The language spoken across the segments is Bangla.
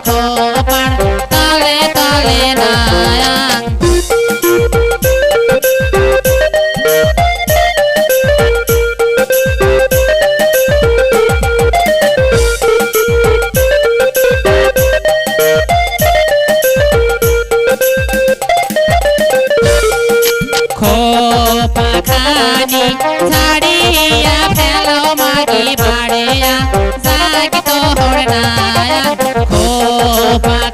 તો પણ জাগি তোর নায়া খোপাখানি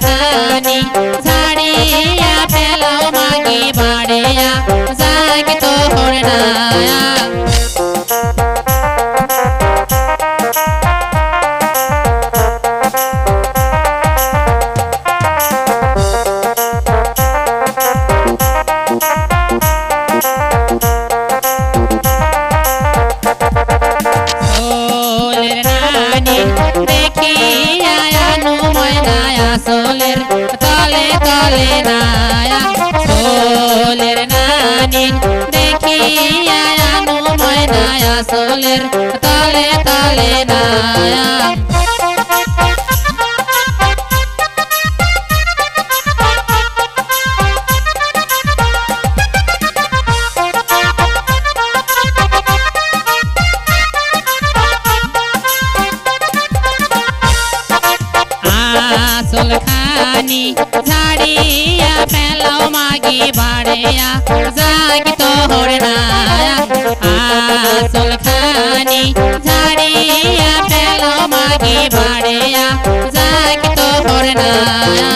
তলে নায়া সোলের নানি দেখিয়া আনু ময়নায়া সোলের তলে তলে নায়া ফেলাও মাগি বাড়িয়া, জাগি তো নায়া আসল খানি ঝাড়িয়া পেলাও মাগি বাড়িয়া, জাগি তোর নায়া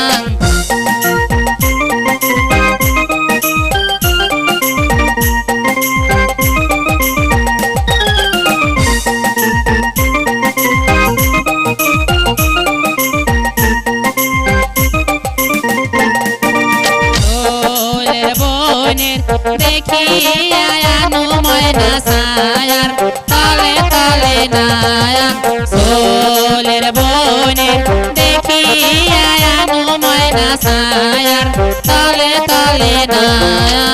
বনের দেখিয়া আনু ময়না সায়ার তলে তলে নায়া। সোলের বনের দেখিয়া আনু ময়না সায়ার তলে তলে নায়া।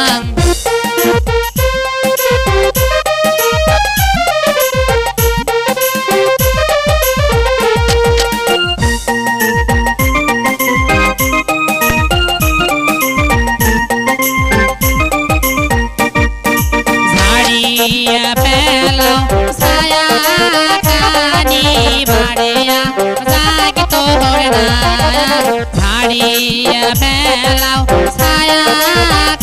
পেলাও ছায়া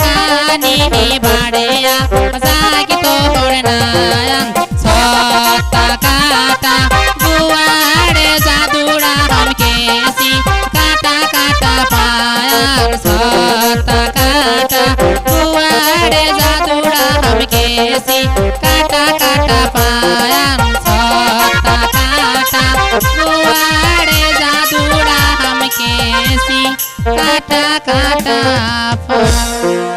কানি বাড়িয়া জাগি তোর নায়া সতা কাটা দুয়ারে জাদুরা হামকেসি কাটা কাটা পায়ার সতা কাটা দুয়ারে জাদুরা হামকেসি কাটা কাটা পায়ার সতা কাটা দুয়ারে জাদুরা হামকেসি কাটা কাটা পায়ার